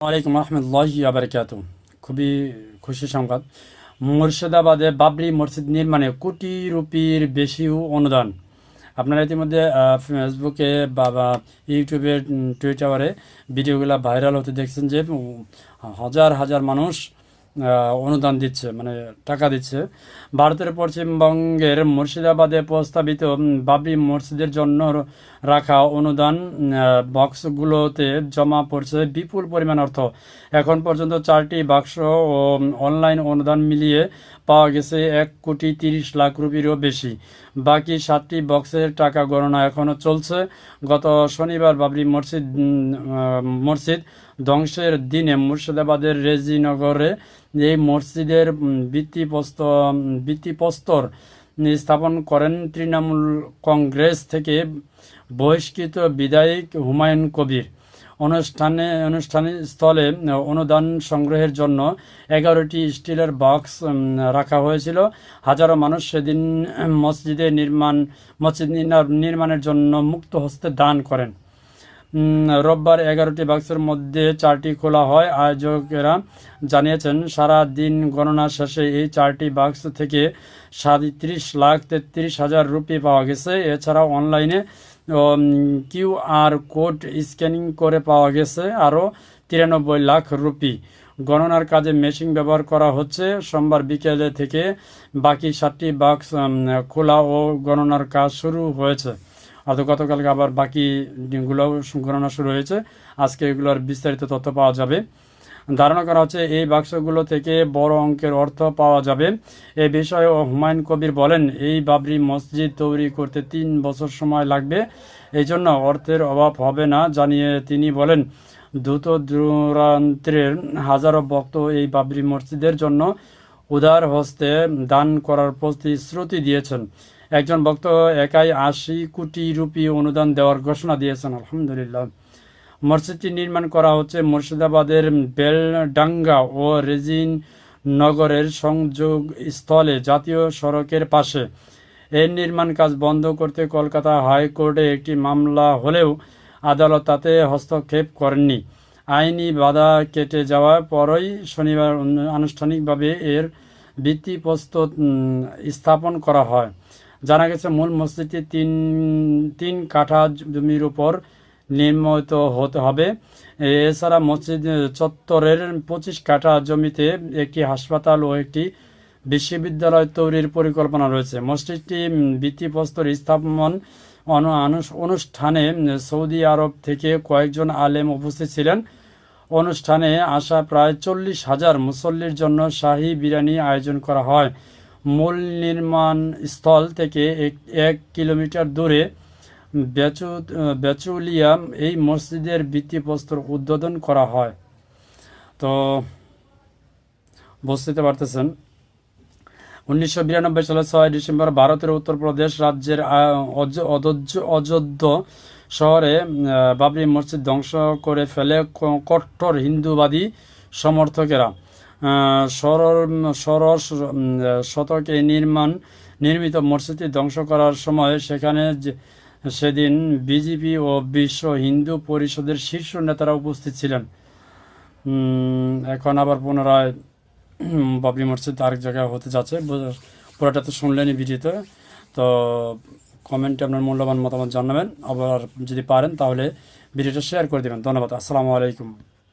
আলাইকুম রহমতুল্লাহ আবরকাত খুবই খুশি সংবাদ। মুর্শিদাবাদে বাবরি মসজিদ নির্মাণে কোটি রুপির বেশি অনুদান। আপনারা ইতিমধ্যে ফেসবুকে বা ইউটিউবে টুইটারে ভিডিওগুলো ভাইরাল হতে দেখছেন যে হাজার হাজার মানুষ অনুদান দিচ্ছে মানে টাকা দিচ্ছে। ভারতের পশ্চিমবঙ্গের মুর্শিদাবাদে প্রস্তাবিত বাবরি মসজিদের জন্য রাখা অনুদান বক্সগুলোতে জমা পড়ছে বিপুল পরিমাণ অর্থ। এখন পর্যন্ত চারটি বাক্স ও অনলাইন অনুদান মিলিয়ে পাওয়া গেছে এক কোটি তিরিশ লাখ রুপিরও বেশি। বাকি সাতটি বক্সের টাকা গণনা এখনও চলছে। গত শনিবার বাবরি মসজিদ মসজিদ ধ্বংসের দিনে মুর্শিদাবাদের রেজিনগরে এই মসজিদের ভিত্তিপ্রস্ত ভিত্তিপ্রস্তর স্থাপন করেন তৃণমূল কংগ্রেস থেকে বহিষ্কৃত বিধায়ক হুমায়ুন কবির। অনুষ্ঠানে অনুষ্ঠানে স্থলে অনুদান সংগ্রহের জন্য এগারোটি স্টিলের বক্স রাখা হয়েছিল। হাজারো মানুষ সেদিন মসজিদে নির্মাণ, মসজিদ নির্মাণের জন্য মুক্ত হস্তে দান করেন। রোববার এগারোটি বাক্সের মধ্যে চারটি খোলা হয়। আয়োজকেরা জানিয়েছেন, সারা দিন গণনা শেষে এই চারটি বাক্স থেকে সাঁত্রিশ লাখ তেত্রিশ হাজার রুপি পাওয়া গেছে। এছাড়াও অনলাইনে কিউআর কোড স্ক্যানিং করে পাওয়া গেছে আরও তিরানব্বই লাখ রুপি। গণনার কাজে মেশিন ব্যবহার করা হচ্ছে। সোমবার বিকেলে থেকে বাকি সাতটি বাক্স খোলা ও গণনার কাজ শুরু হয়েছে। অর্থাৎ গতকালকে আবার বাকি দিনগুলো গণনা শুরু হয়েছে। আজকে এগুলোর বিস্তারিত তথ্য পাওয়া যাবে। ধারণা করা হচ্ছে এই বাক্সগুলো থেকে বড় অঙ্কের অর্থ পাওয়া যাবে। এ বিষয়ে হুমায়ুন কবির বলেন, এই বাবরি মসজিদ তৈরি করতে তিন বছর সময় লাগবে। এই জন্য অর্থের অভাব হবে না জানিয়ে তিনি বলেন, দ্রুত দূরান্তের হাজারো ভক্ত এই বাবরি মসজিদের জন্য উদার হস্তে দান করার প্রতিশ্রুতি দিয়েছেন। একজন ভক্ত একাই আশি কোটি রুপি অনুদান দেওয়ার ঘোষণা দিয়েছেন আলহামদুলিল্লাহ। মসজিদটি নির্মাণ করা হচ্ছে মুর্শিদাবাদের বেলডাঙ্গা ও রেজিন নগরের সংযোগ স্থলে জাতীয় সড়কের পাশে। এর নির্মাণ কাজ বন্ধ করতে কলকাতা হাইকোর্টে একটি মামলা হলেও আদালত তাতে হস্তক্ষেপ করেননি। আইনি বাধা কেটে যাওয়ার পরই শনিবার আনুষ্ঠানিকভাবে এর ভিত্তিপ্রস্তর উম, স্থাপন করা হয়। জানা গেছে, মূল মসজিদটি তিন তিন কাঠা জমির উপর নির্মিত হতে হবে। এছাড়া মসজিদ চত্বরের পঁচিশ কাঠা জমিতে একটি হাসপাতাল ও একটি বিশ্ববিদ্যালয় তৈরির পরিকল্পনা রয়েছে। মসজিদটি ভিত্তিপ্রস্তর স্থাপন অনু- অনুষ্ঠানে সৌদি আরব থেকে কয়েকজন আলেম উপস্থিত ছিলেন। অনুষ্ঠানে আসা প্রায় চল্লিশ হাজার মুসল্লির জন্য শাহী বিরিয়ানি আয়োজন করা হয়। মূল নির্মাণ স্থল থেকে এক কিলোমিটার দূরে বেচু বেচুলিয়া এই মসজিদের ভিত্তিপ্রস্তর উদ্বোধন করা হয়। তো বুঝতে পারতেছেন? উনিশশো বিরানব্বই সালের ছয় ডিসেম্বর ভারতের উত্তরপ্রদেশ রাজ্যের অযোধ্য- শহরে বাবরি মসজিদ ধ্বংস করে ফেলে কট্টর হিন্দুবাদী সমর্থকেরা। ষোড়শ উম, শতকে নির্মাণ নির্মিত মসজিদটি ধ্বংস করার সময় সেখানে সেদিন বিজেপি ও বিশ্ব হিন্দু পরিষদের শীর্ষ নেতারা উপস্থিত ছিলেন। এখন আবার পুনরায় বাবরি মসজিদ আরেক জায়গায় হতে যাচ্ছে। পুরোটা তো শুনলেনই ভিডিওতে। তো কমেন্টে আপনার মূল্যবান মতামত জানাবেন। আবার যদি পারেন তাহলে ভিডিওটা শেয়ার করে দেবেন। ধন্যবাদ। আসসালামু আলাইকুম।